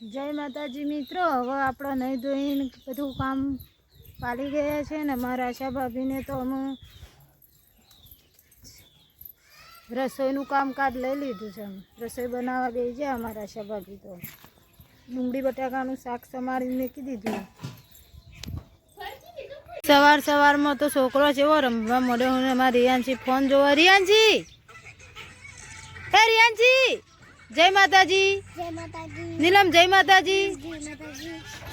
જય માતાજી મિત્રો. હવે આપણા નહીં ધોઈને બધું કામ પાલી ગયા છે ને મારા આશા ભાભીને તો અમે રસોઈનું કામકાજ લઈ લીધું છે. રસોઈ બનાવવા ગઈ છે અમારા આશા ભાભી તો. ડુંગળી બટાકાનું શાક સમારીને મૂકી દીધું. સવાર સવારમાં તો છોકરો જેવો રમવા મળ્યો હું અમારા રિયાનજી ફોન જોવા. રિયાનજી! હે રિયાનજી! જય માતાજી. નીલમ જય માતાજી.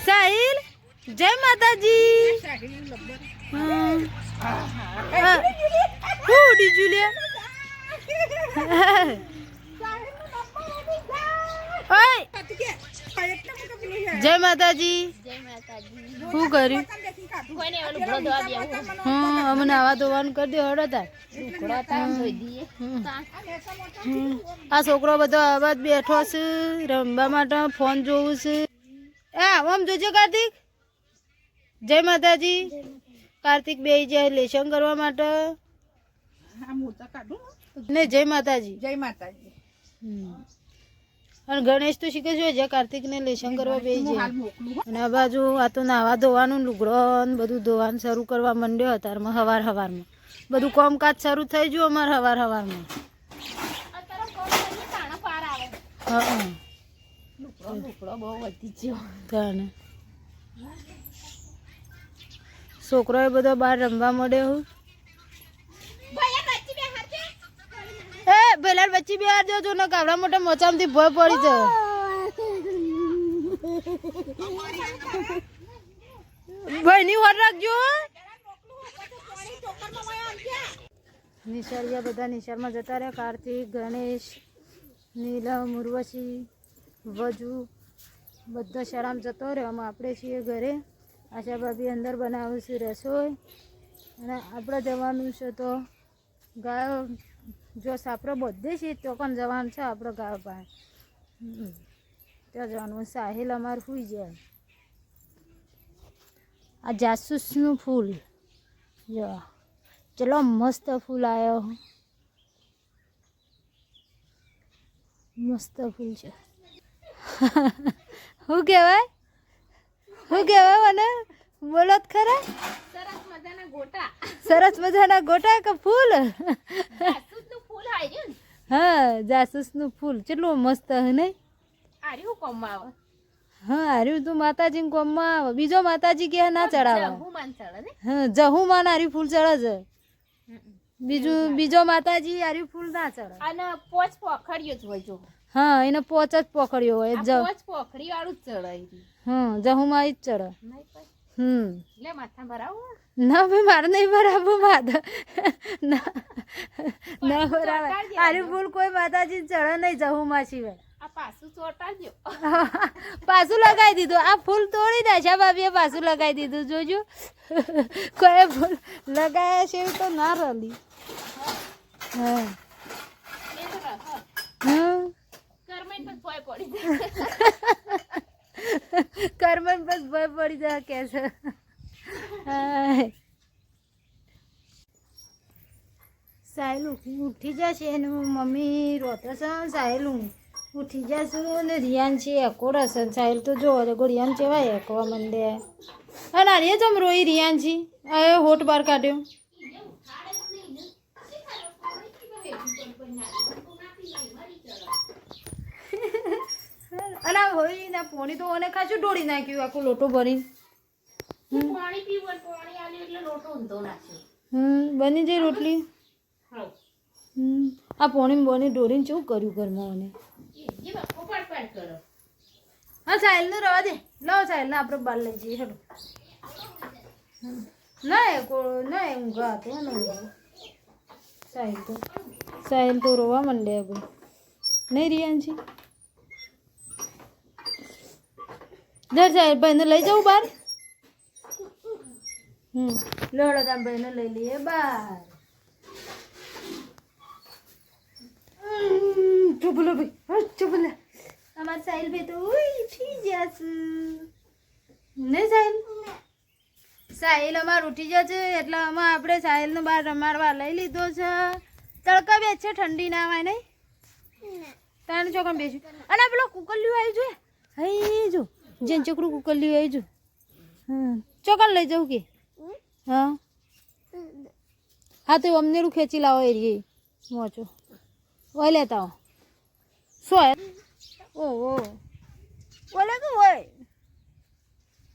સાહિલ જય માતાજી. ઉડી જુલિયા જય માતાજી. શું કર્યું? હમ અમે આવા ધોવાનું કરી દે હડો તાર. આ છોકરો બધો આવાજ બેઠો છે રમવા માટે ફોન જોવું છે. એ આમ જોજો કાર્તિક. જય માતાજી. કાર્તિક બે જાય લેશન કરવા માટે. ને જય માતાજી. જય માતાજી. હમ. અને ગણેશ તો શીખે છે જે કાર્તિક ને લેશન કરવા બે જાય. અને આ બાજુ આ તો નાવા ધોવાનું લુગડો ને બધું ધોવાનું શરૂ કરવા માંડ્યો અત્યારમાં હવાર હવારમાં. બધું કામકાજ શરૂ થઈ ગયું અમારે હવાર હવારમાં. છોકરો એ બધો બહાર રમવા મળે હું. એ પેલા બચ્ચી બિહાર જો જો ને કાવડા મોટા મોચામાંથી ભય પડી જાય. ભાઈની વાર રાખજો નિશાળિયા બધા નિશાળમાં જતા રહ્યા. કાર્તિક, ગણેશ, નીલમ, ઉર્વશી, વજુ બધા શાળામાં જતો રહ્યો. આમાં આપણે છીએ ઘરે. આશા ભાભી અંદર બનાવું છે રસોઈ. અને આપણે જવાનું છે તો ગાયો, જો સાપરો બધે છે, તો પણ જવાનું છે આપણે ગાયો પાસે. ત્યાં જવાનું સાહિલ અમારે સુઈ જાય. આ જાસૂસનું ફૂલ. જો ચલો મસ્ત ફૂલ આવ્યો મસ્ત ફૂલ છે. શું કહેવાય? શું કહેવાય મને? બોલો જ ખરા. સરસ મજાના ગોટા. સરસ મજાના ગોટા કે ફૂલ? ફૂલ હા જાસૂસનું ફૂલ. કેટલું મસ્ત હે નહીં? આર્યું કોમમાં આવે. હા હાર્યું તું માતાજીને કોમમાં આવે. બીજો માતાજી કે ના ચડાવે. હું માન ચડે ને? હા હારી ફૂલ ચડે છે. બીજું બીજો માતાજી આર્યું ફૂલ ના ચડે. અને પોચ પોખડ્યો જ હોય જો. હા એને પોચ જ પોખડ્યો હોય. જ પોચ પોખડી વાળું જ ચડાય હમ જહુમાં જ ચડે. હમ. લે માથા ભરાવો. ના ભાઈ મારે નહીં બરાબર માતા ના ના બરાબર હારી ફૂલ કોઈ માતાજી ચડે નહીં જહુમાં સિવાય. પાછું લગાવી દીધું. આ ફૂલ તોડી નાખ્યા ભાભીએ પાછું લગાવી દીધું જોજો. કોઈ ફૂલ લગાવ્યા છે તો ના રલી. કર્મન બસ ભય પડી જાય. કે છે. સાહેલ ઉઠી જશે એનું મમ્મી રોતો છે સાહેલ હું ઉઠી જશું ને ધ્યાન છે રશે સાહેલ તો જો અરે ગોળિયાન ચેવાય એકોવા મંડે અને અરે જમ રોઈ રિયાનજી એ હોટ બાર કાઢ્યો. અને હોય ને પોણી તો ઓને ખાચું ઢોળી નાખ્યું આખું લોટો ભરીને. પાણી પીવું પાણી આલ્યું એટલે લોટો ઊંધો નાખ્યો હમ બની જાય રોટલી. હા. આ પોણી બોની ડોરીને શું કર્યું ઘરમાં મને હા સાહેલ સાહેલને રવા દે. લાવો સાહેલને આપણે બહાર લઈ જઈએ. હમ. ના ના ઊંઘા હતો ને સાહેલ તો. સાહેલ તો રોવા માંડે હવે નહીં રિયાનજી દર સાહેબ, ભાઈને લઈ જાઉં બહાર? હમ. લોડો તાર ભાઈને લઈ લઈએ બહાર. ચુપલો ભાઈ હા લે અમાર સાહિલ ભાઈ તો ઉઠી જશે ને સાહિલ સાહિલ અમાર ઉઠી જશે એટલે આમાં આપણે સાહિલને બહાર રમાડવા લઈ લીધો છે તડકા બે છે ઠંડી ના આવે નહીં તારે ચોકન બેસ્યું અને પેલો કુકલિયું આવી છે હઈ જેન છોકરું કુકલ્યું આવી જો હા ચોકન લઈ જાઉં કે હા હા તો અમને ખેંચી લાવો એરી મોચો ઓય લેતા હો શું હે ઓહો ઓલે કે ઓય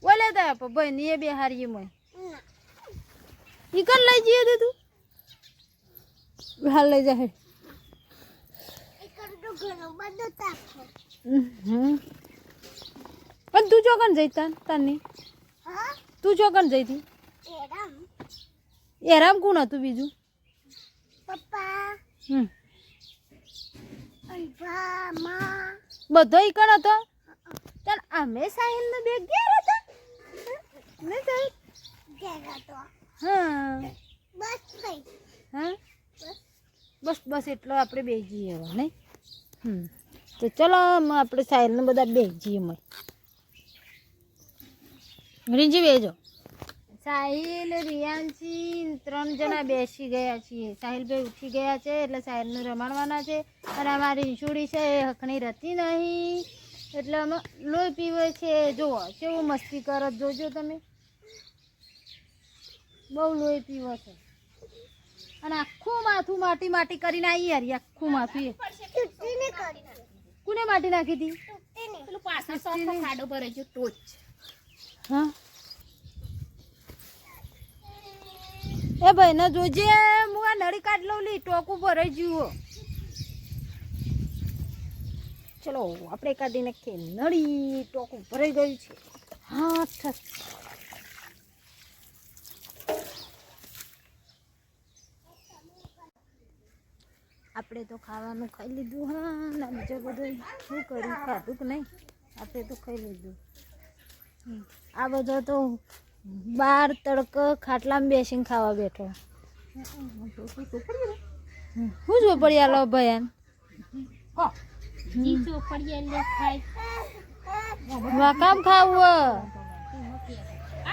ઓલે તા આપો ભાઈ ની એ બે હારી મોય ઈ કર લઈ જઈએ તો તું. હાલ લઈ જાય પણ તું ચોકન જઈ તાન તાની તું ચોકન જઈ તી? એરામ. કોણ હતું બીજું? હમ. બધો ઈકણ હતો? તાર અમે સાહિલ નો બેગ ઘેર હતા. ને સાહિલ હા હા? બસ. બસ એટલો આપણે બેસી જઈએ હવે નહીં? હમ. તો ચલો આપણે સાહિલને બધા બેસી જઈએ મય રીંજી બેજો. સાહિલ રિયાંશી ત્રણ જણા બેસી ગયા છીએ. સાહિલભાઈ ઉઠી ગયા છે એટલે સાહિલને રમાડવાના છે. અને અમારી ઈંસુડી છે એ હકણી રહેતી નહીં. એટલે અમે લોહી પીવે છે. જુઓ કેવું મસ્તી કરો જોજો તમે. બહુ લોહી પીવો છે. અને આખું માથું માટી માટી કરીને આવી યાર. આખું માથું કોને માટી નાખી હતી? પેલું પાછળ ખાડો ભરે છે ટોચ. હા. ભાઈ ને જોજે હું આ નળી કાઢ લઉં લી ટોકું ભરાઈ જુઓ. ચલો આપણે કાઢી નાખીએ નળી ટોકું ભરાઈ ગયું છે. હા આપણે તો ખાવાનું ખાઈ લીધું હા ના બીજો બધું શું કર્યું ખાધું કે નહીં? આપણે તો ખાઈ લીધું. આ બધો તો બાર તડકો ખાટલામાં બેસીને ખાવા બેઠો. હું ચોપડિયા લો પડી આલો ભયાન વાકામ ખાવું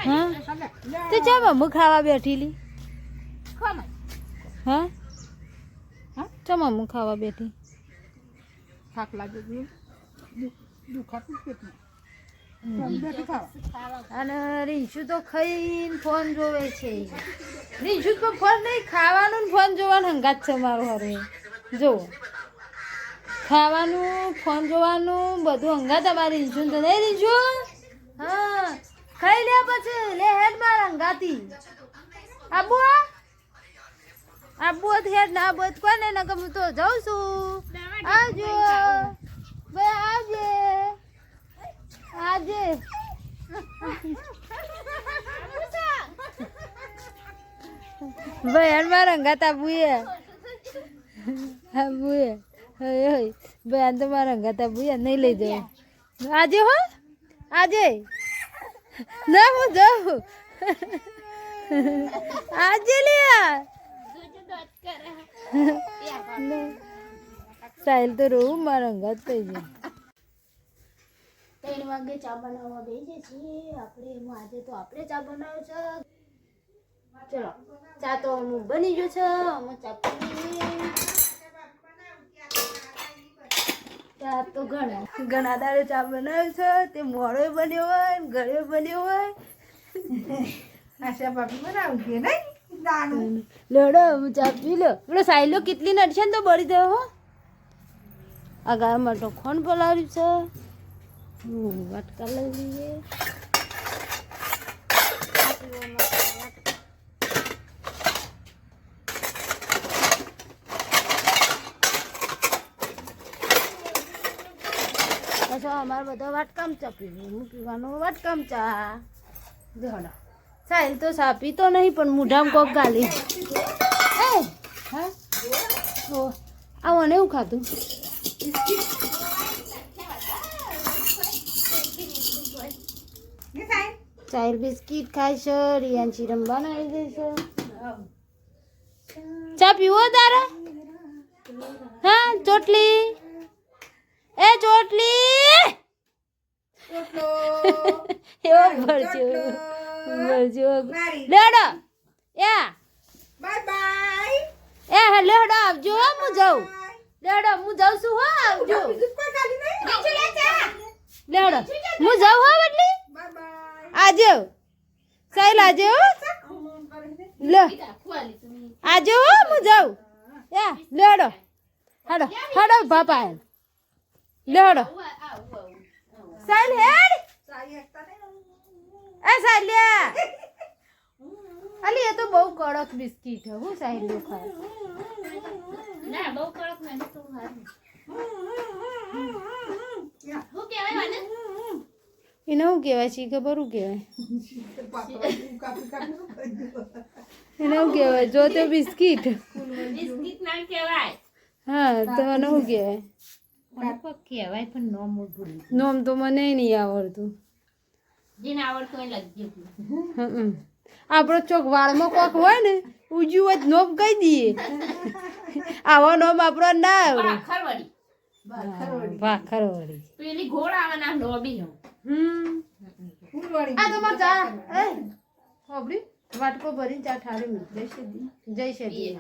હા? તે ચમ અમુ ખાવા બેઠીલી? હા? ચમ અમુ ખાવા બેઠી? થાક લાગે દુખાતું અને રીંછુ તો ખાઈને ફોન જોવે છે. રીંછુ તો ફોન નહીં, ખાવાનું ફોન જોવાનું હંગાત છે મારું હવે જો, ખાવાનું, ફોન જોવાનું, બધું હંગાત અમારી રીંછુ તો નહીં રીંછુ હા, ખાઈ લે પછી, લે હેડ માર હંગાતી. આબુ આબુ હેડ ના આબુ કોને ને કે હું તો જાઉં છું. આવજો. બે આવજે. આજે. ભાઈ, હનુમાન રંગાત આબુએ આબુએ હય હય. ભાઈ, આન તો મારા રંગાત આબુએ નહીં લઈ જાય આજે હો? આજે? ના, હું જાઉં. આજે લ્યા સાહિલ તો રોવું, મારા રંગાત થઈ જાય ત્રણ વાગે ચા બનાવવા બેસીએ છીએ. આપણે એમાં આજે તો આપણે ચા બનાવ્યો છે. ચલો ચા તો અમુક બની ગયો છે. અમે ચા ચા તો ઘણા. ઘણા દાડે ચા બનાવ્યો છે. તે મોડો બન્યો હોય ને ગળ્યો બન્યો હોય. આશા ભાભી બનાવું કે નહીં? નાનું. લડો હું ચા પી લો. પેલો સાયલો કેટલી નડશે ને તો બળી દે હો. આ ગાયમાં તો ખોન બોલાવ્યું છે? વાટકા લઈ લઈએ. પછી અમારે બધો વાટકામ પીવું પીવાનું વાટકામ ચા. જોડો સાહેલ તો ચા પીતો નહીં, પણ મૂઢામ કોક ગાલી. એ હા? આવો ને એવું ખાધું. સાહેબ બિસ્કિટ ખાય છે રિયાન્સી રમવાના આવી ચા પીવો તારા? હા ચોટલી. એ ચોટલી. એવો ભરજો ભરજો. લેડો. યા. Bye bye. એ લેડો આવજો હો, જાઉં. લેડો હું જાઉં છું હો આવજો. લેડો. હું જાઉં હો એટલે આજે. સાહેલ આજે લો લે. આજે હો જાઉં. યા લેડો હડો. હડો બાપા લેડો સાહેલ હેડ. એ સાહેલ્યા અલી એ તો બહુ કડક બિસ્કિટ હે હું સાહેલ ખાય? ના બહુ કડક નહીં તો હું કેવાય એને શું કહેવાય છે બરું કહેવાય. એને શું કહેવાય જો તો બિસ્કીટ. હા તો એને શું કહેવાય નોમ તો મને નહીં આવડતું. આપણો ચોક વાળમાં કોક હોય ને ઉજ્યું હોય નોમ કહી દઈએ. આવો નોમ આપણો ના આવડે. ભાખરવાડી. ભાખર પેલી ઘોડ આવે ના લોબી નો. હમ. આ તો માર ચા. એ. હોબડી વાટકો ભરીને ચા ઠારી મૂક જય શ્રી જય શ્રી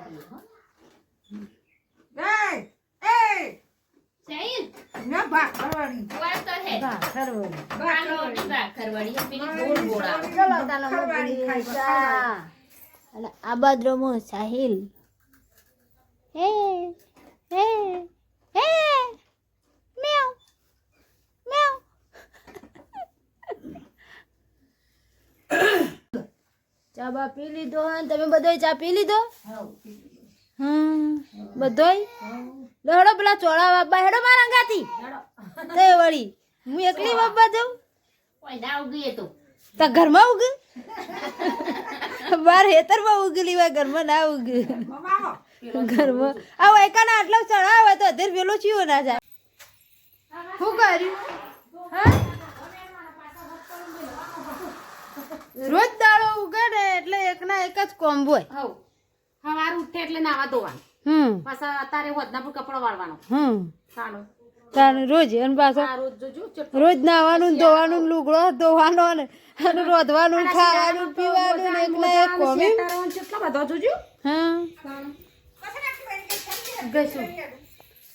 ભાખરવાળી. વાત તો હે. પેલી ચલો ચા. અને આ સાહિલ. હે. હે. હે. મ્યાઉ ચા બા પી લીધો તમે બધોય ચા પી લીધો? હમ બધોય? લહડો પેલા ચોળા બાબા હેડો મારા અંગાથી. તે વળી હું એકલી બાબા જાઉં? કોઈ ઉગીએ તો. તો ઘરમાં ઉગ? બાર હેતરમાં ઉગલી હોય ઘરમાં ના ઉગ. ઘરમાં. આ વૈકાના આટલો ચડાવે તો અધેર પેલો ચીયો ના જાય. શું કર્યું? હા? રોજ દાળો ઉગાડે એટલે એકના એક જ કોમ્બ હોય. હવ. સવાર ઉઠે એટલે નાવા ધોવાનું. હમ. પાછા અત્યારે હોદના પર કપડો વાળવાનો. હમ. તાર રોજ અને પાછો રોજ નાવાનું ધોવાનું લુગડો ધોવાનો ને અને રોધવાનું ખાવાનું પીવાનું ને એકના એક કોમી? શેતારો બધો જોજો. હા.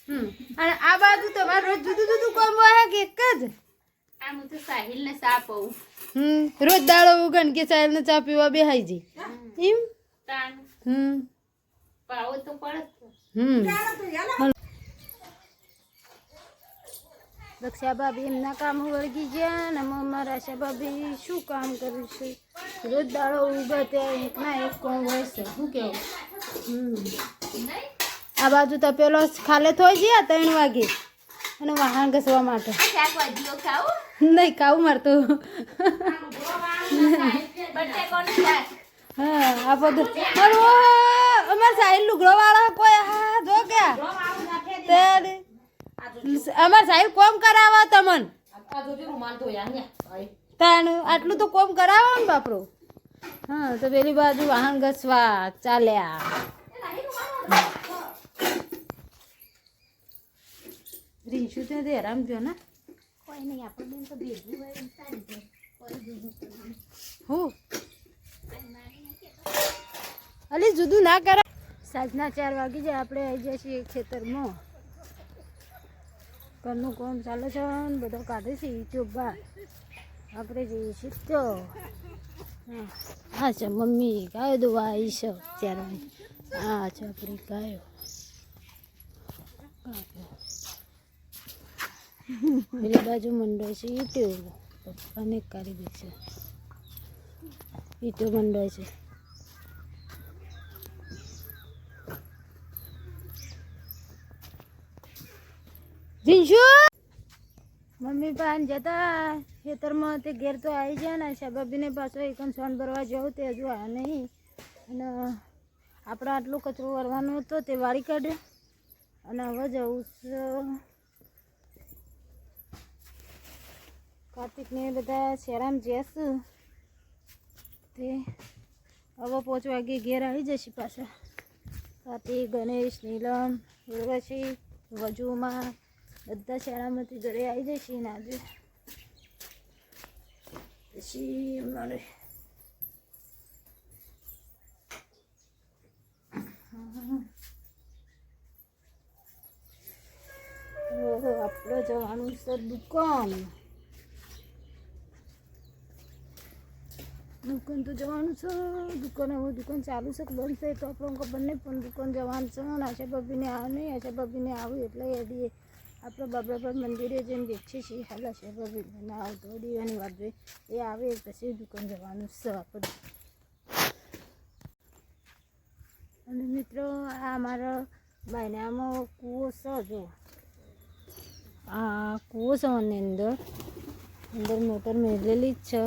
હમ. અને આ બાજુ તમારે રોજ જુદું જુદું કોમ હોય કે એક જ? હમ રોજ દાડો ઉગન કે સાહેબ ને ચા પીવા બેહાઈ જઈ એમ? હમ. પાવો તો પડે હમ. રક્ષા ભાભી એમના કામ વળગી ગયા અને મમ્મા રાશા ભાભી શું કામ કર્યું છે રોજ દાડો ઉગે ત્યાં એકના એક કોમ હોય છે શું કેવું? આ બાજુ તો પેલો ખાલે થોઈ ગયા ત્રણ વાગે. અને વાહન ઘસવા માટે. નહીં કાવું મારતું. હા આ બધું. અમાર સાહિલ લુગડો વાળા કોઈ હા જો ત્યારે અમાર સાહિલ કોમ કરાવવા તમન. તાણ આટલું તો કોમ કરાવો ને બાપરો. હા તો પેલી બાજુ વાહન ઘસવા ચાલ્યા. રીંછું તે હેરાન થયો ને. કોઈ નહીં આપણે બેન તો ભેગું હોય સારી જાય. હું. અલી જુદું ના કરા. સાંજના ચાર વાગી જાય આપણે આવી જાય છીએ ખેતરમાં. ઘરનું કોમ ચાલે છે બધો કાઢે છે બહાર આપણે જઈએ છીએ તો. હા. છે મમ્મી ગાયો દોવા આવી છે ચાર વાગે હા છે આપણી ગાયો. પેલી બાજુ મંડળ છે, ઈટો અનેક કારીગર છે. ઈટો મંડળ છે. મમ્મી પાન જતા. ખેતરમાં તે ઘેર તો આવી જાય ને, શાબાબીને પાછો એક સોન ભરવા જવું તે હજુ આ નહીં. અને આપણે આટલો કચરો વરવાનો હતો તે વાળી કાઢ્યો અને હવે જવું છે કાર્તિકને બધા શેરામ જેસ. તે હવે પાંચ વાગે ઘેર આવી જશે પાછા. કાર્તિક, ગણેશ, નીલમ, ઉર્વશી, વજુમાં બધા શાળામાંથી ઘરે આવી જશે ને આજે. પછી હવે આપણે જવાનું છે દુકાન. દુકાન તો જવાનું છે, દુકાન હવે દુકાન ચાલુ છે બંધ થાય તો આપણને ખબર નહીં, પણ દુકાન જવાનું છે, અને આશા ભાભીને આવે નહીં, આશા ભાભીને આવું એટલે એડીએ આપણે બાબરાપર મંદિરે જઈને બેઠીએ છીએ. હાલ, આશા ભાભી ના આવતો દીવાની વાત જોઈ એ આવે પછી દુકાન જવાનું છે આપણે. અને મિત્રો, આ અમારા બાયનામાં કૂવો છે, જો. આ કૂવો છે અંદર. અંદર મોટર મેળેલી જ છે.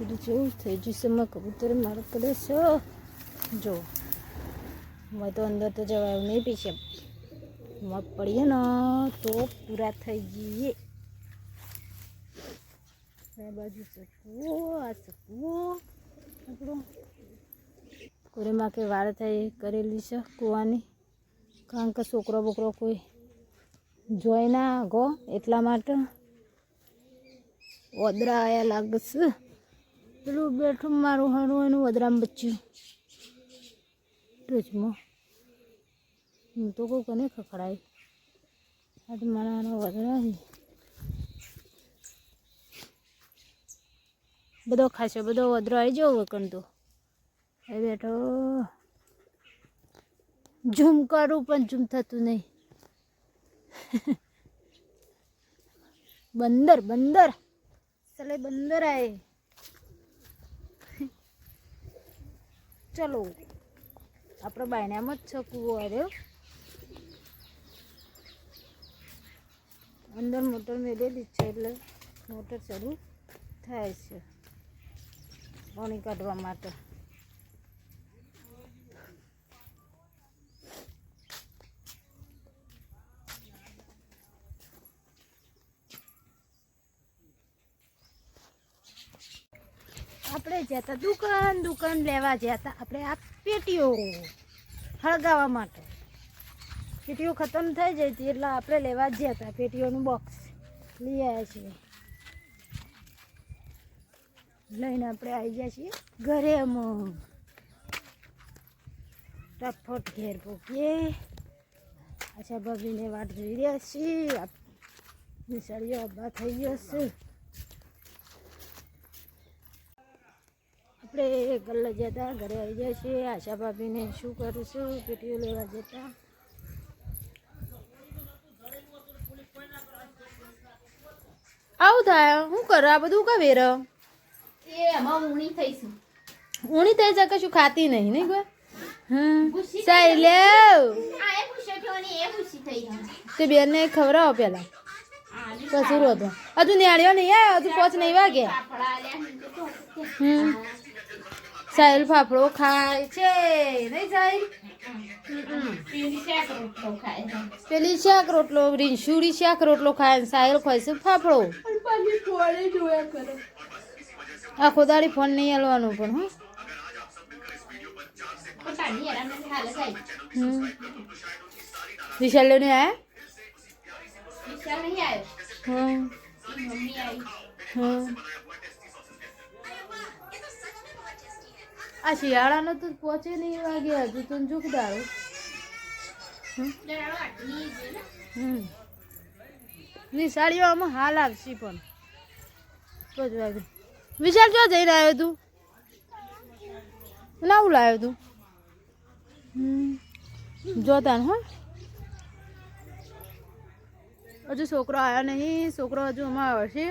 બધું જેવું થઈ ગયું છે કબૂતર મારો પડે છે. જો, મેં તો અંદર તો જવાયું નહીં પીશે. મગ પડીએ ને, તો પૂરા થઈ જઈએ આ બાજુ સકવો કૂવો આ સકવો. આપણો કોરેમાં કે વાળ થઈ કરેલી છે, કૂવાની. કારણ કે છોકરો બોકરો કોઈ જોઈ ના ગો એટલા માટે. ઓદરા આયા લાગશે પેલું બેઠું મારું હારું એનું વધરામ બચ્યું. ટોચમાં હું તો કોઈ કને ખખડાય. આ તો મારા હારા વદરા છે બધો ખાશે, બધો વધરો આવી જવો વકન તો એ બેઠો. ઝૂમ કરું પણ ઝૂમ થતું નહીં. બંદર બંદર. ચલે બંદર આए ચલો આપણે બાયણામાં જ છે કૂવો અંદર મોટર મેળેલી જ છે એટલે મોટર શરૂ થાય છે. પાણી કાઢવા માટે. આપણે જતા દુકાન દુકાન લેવા જતા આપણે આ પેટીઓ હળગાવવા માટે. પેટીઓ ખતમ થઈ જઈ હતી એટલે આપણે લેવા જ હતા, પેટીઓનું બોક્સ લઈ આવ્યા છીએ. લઈને આપણે આવી ગયા છીએ ઘરે અમ ટફટ ઘેર પોકીએ અચ્છા ભાભીને વાટ જોઈ રહ્યા છીએ. નિશાળીઓ અબ્બા થઈ ગયો છે. આપણે ગલ્લા જતા ઘરે આવી જાય છે આશા ભાભીને શું કરશું? પીટીઓ લેવા જતા. આવું થાય. શું કર? આ બધું કા વેર? એ એમાં ઊણી થઈશું ઊણી થઈ જાય કશું ખાતી નહીં નહીં કોઈ? હમ. ગુસ્સી સાઈ લે. આ એ ને એ પૂછી થઈ ગયું તે બેનને ખવડાવો પેલા કશું હતો હજુ નિહાળ્યો નહીં આવ્યો હજુ પોચ નહીં વાગે. હમ. સાહિલ ફાફડો ખાય છે. નહીં સાહિલ. પેલી શાક રોટલો રીંછુડી શાક રોટલો ખાય સાહિલ ખાય છે ફાફડો. આખો દાડી ફોન નહીં હાલવાનું પણ હા. વિશાલ ને આયા? વિશાલ નહીં આવ્યો હા મમ્મી આવી. હમ. આ શિયાળાનો તો પહોંચે નહીં વાગે હજુ તો આટલી છે ને હમ. નિશાળીઓ આમાં હાલ આવશે પણ. તો જ વાગે. વિશાલ જો જઈને આવ્યો તું? લાવું લાવ્યો તું. હમ. જોતા ને હા. હજુ છોકરો આવ્યો નહીં. છોકરો હજુ આમાં આવશે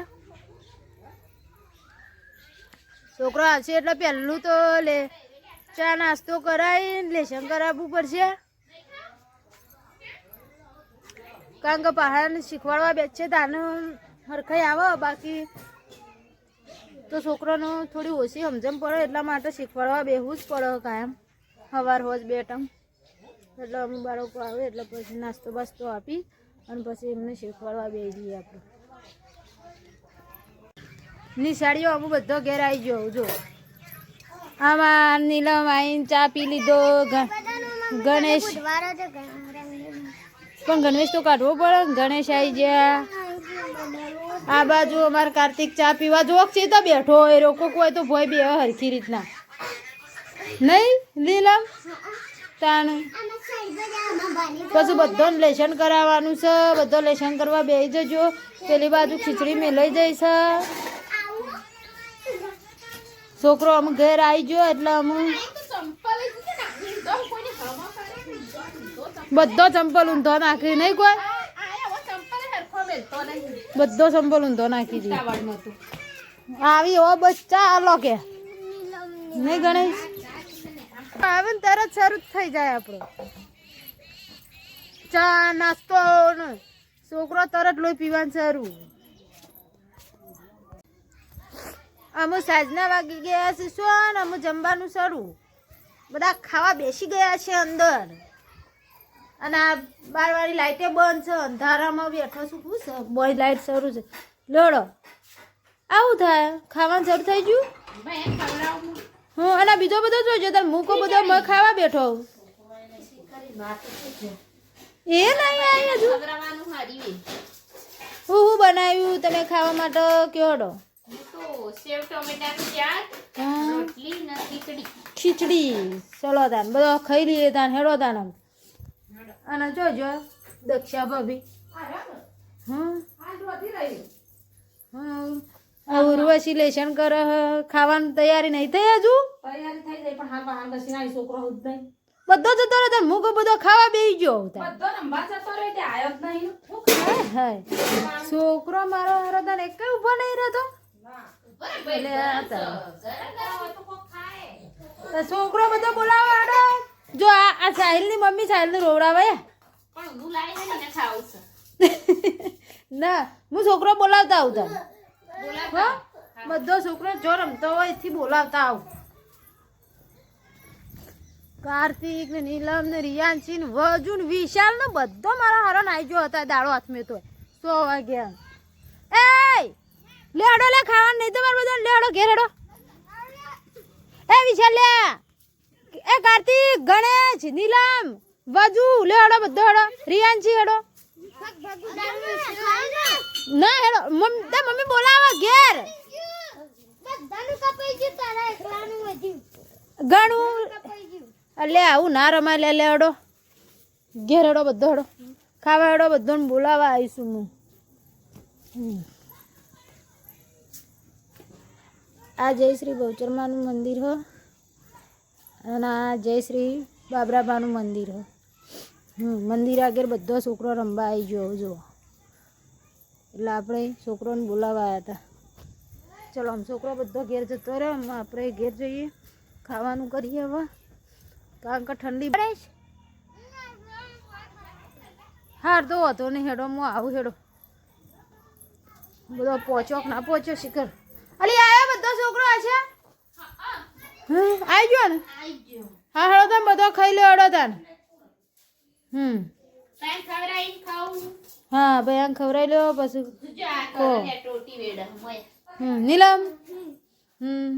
છોકરો આવશે એટલે પહેલું તો લે, ચા નાસ્તો કરાવી લેશન કરાવવું પડશે? કારણ કે પહાડને શીખવાડવા બેસશે તાને હરખાઈ આવે, બાકી તો છોકરાનો થોડી ઓછી સમજણ પડે, એટલા માટે શીખવાડવા બેહવું જ પડે કાયમ. સવાર હોજ બે ટાઈમ એટલે અમે બાળકો આવે, એટલે પછી નાસ્તો બાસ્તો આપી, અને પછી એમને શીખવાડવા બેસી જઈએ આપણે. નિશાળીઓ અમુક બધો ઘેર આવી ગયો, જો. આમાં નીલમ આવીને ચા પી લીધો ગણેશ. પણ ગણેશ તો કાઢવો પડે ગણેશ આવી ગયા. આ બાજુ અમારે કાર્તિક ચા પીવા જોક છે તો બેઠો હોય, રોકો કોઈ તો ભોય બે હરખી રીતના. નહીં લીલમ તાણ. પછી બધો લેશન કરાવવાનું છે, બધો લેશન કરવા બેસી જજો. પેલી બાજુ ખીચડી મેલાઈ લઈ છે છોકરો અમે ઘેર આવી ગયો એટલે અમે બધો ચંપલ ઊંધો નાખી નહીં કોઈ? બધો ચંપલ ઊંધો નાખી દી આવી હો બસ ચાલો કે. નહીં ગણેશ આવે ને તરત શરૂ જ થઈ જાય આપણો. ચા નાસ્તો છોકરો તરત લોહી પીવાનું શરૂ. અમે સાંજના વાગી ગયા છે શું અમે જમવાનું શરૂ. બધા ખાવા બેસી ગયા છે અંદર. અને આ બારવાળી લાઇટે બંધ છે અંધારામાં બેઠો છું શું છે? બોય લાઈટ શરૂ છે. લોડો. આવું થાય? ખાવાનું શરૂ થઈ ગયું? હું. અને બીજો બધો જોઈજો તાર મૂકો બધો મેં ખાવા બેઠો. એ નહીં આવી હજુ. હું હું બનાવ્યું? તમે ખાવા માટે કયોડો સેવ ટમેટાનું શાક રોટલી ને ખીચડી. ખીચડી ચલો તાન બધો ખાઈ લઈએ તાન હેડો તાન અને જોજો દક્ષા ભાભી. હમ. હમ. ઉર્વશી લેશન કર ખાવાની તૈયારી નહીં થઈ હજુ? તૈયારી થઈ જાય પણ હાલ બહાર ઘસીને આવી છોકરો હુજ બધો જતો રહે તાન મૂકો બધો ખાવા બેસી ગયો બધો રંબા જતો રહ્યો તે આયો જ નહીં. હું હાય હાય. છોકરો મારો હારો તને એક ઊભો નહીં રહેતો. એટલે તાન. છોકરો બધો બોલાવો આડો જો આ આ સાહિલની મમ્મી સાહિલને રોવડાવે. ને હું છોકરો બોલાવતા આવતા બોલા હો? બધો છોકરો જો રમતો હોય એથી બોલાવતા આવું. કાર્તિક ને નીલમ ને રિયાંશી ને વજુ ને વિશાલ ને બધો મારા હરણ આવી ગયો હતા દાડો હાથમે તો. સો વાગ્યા. લેડો, લે, ખાવાનું નહીં તમારે બધો લેડો ઘેર હેડો એ વિશાલ, લે. એ કાર્તિક, ગણેશ, નીલમ, વજુ લેડો બધો હેડો. રિયાંશી હેડો. ના, હેડો, મમ્મી મમ્મી, બોલાવા, ઘેર. ઘણું લે, આવું ના રમાય, લે લે, હેડો. ઘેર હેડો, બધો હેડો. ખાવા હેડો, બધોને બોલાવા આવીશું હું હમ. આ જય શ્રી બહુચરમાનું મંદિર હો અને આ જય શ્રી બાબરાબાનું મંદિર હો. મંદિર આગળ બધો છોકરો રમવા આવી ગયો, જુઓ. એટલે આપણે છોકરોને બોલાવા આવ્યા હતા. ચલો, આમ છોકરો બધો ઘેર જતો રહ્યો આપણે ઘેર જઈએ. ખાવાનું કરીએ હવે. કારણ કે ઠંડી પડે છે. હાર તો હતો ને હેડો, હું આવું હેડો. બધો પહોંચો ના પહોંચ્યો શિખર. અલી છોકરો હમ આવી ગયો ને? હા હેડો તમે બધો ખાઈ લો હેડો તાન. હમ. હા. ભાઈ આમ ખવરાઈ લો પછી હમ નીલમ. હમ.